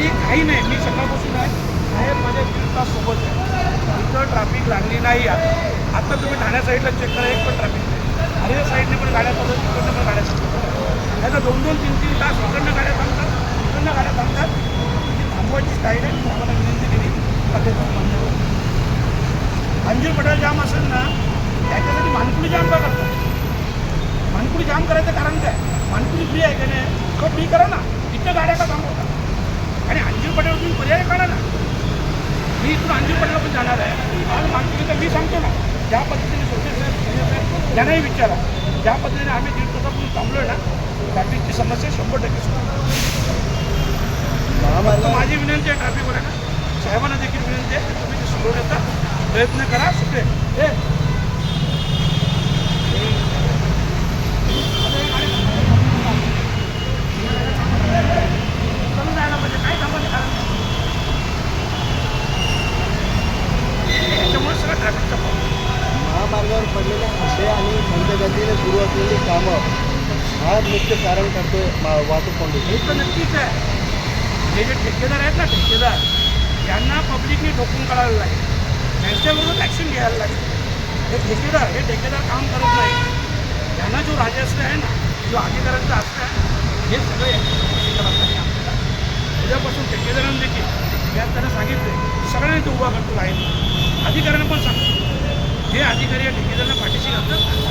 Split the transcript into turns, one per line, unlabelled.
आणि काही नाही. मी सकाळपासून आहे. साहेब माझ्या दीड तास सोबत आहे. इथं ट्रॅफिक लागली नाही आता आता तुम्ही ठाण्या साईडला चेक करा. एक पण ट्रॅफिक नाही. हरिया साईडने पण गाड्या चालतात तिकडनं पण गाड्या चालतात नाही दोन दोन तीन तीन तास इकडनं गाड्या थांबतात इकडनं गाड्या थांबतात. ती थांबवायची स्टाईल आहे. आम्हाला विनंती केली. आता बंद अंजीर पटेल जाम असेल ना त्याच्यासाठी मानकुडी जाम का करतात मानकुडी जाम करायचं कारण काय? मानकुडी फ्री आहे का नाही? तो फ्री करा ना. इथं गाड्या का थांबवतात आणि अंजीर पटेल तुम्ही पर्याय काढा ना. मी इथून अंजीर पटेलला पण जाणार आहे. आज मानकुली तर मी सांगतो ना ज्या पद्धतीने सोशल साहेब त्यांनाही विचारा. ज्या पद्धतीने आम्ही दीड तासापूर्वी थांबलोय ना ट्रॅफिकची समस्या शंभर टक्के सुटणार माझी विनंती आहे ट्रॅफिकवाल्यांना साहेबांना देखील विनंती आहे की तुम्ही ते सोडवण्याचा प्रयत्न करा. सुटे हे चालून जायला पाहिजे काय थांबायचं कारण नाही. याच्यामुळे सगळं ट्रॅफिकचा प्रॉब्लेम
रस्त्यावर पडलेले खड्डे आणि मंदगतीने सुरू असलेली कामं हा मुख्य कारण ठरतोय वाहतूक कोंडी
हे तर नक्कीच आहे. हे जे ठेकेदार आहेत ना ठेकेदार त्यांना पब्लिकने ठोकून काढायला लागेल. त्यांच्याबरोबर ॲक्शन घ्यायला लागेल. हे ठेकेदार हे ठेकेदार काम करत नाही. त्यांना जो राजस्व आहे ना जो अधिकाऱ्यांचा असतं आहे हे सगळं आपल्याला उद्यापासून ठेकेदारांनी देखील त्यात त्यांना सांगितलं सगळ्यांनी ते उभा करतो आहे अधिकाऱ्यांना हे अधिकारी या ठेकेदारांना पाठीशी घालतात.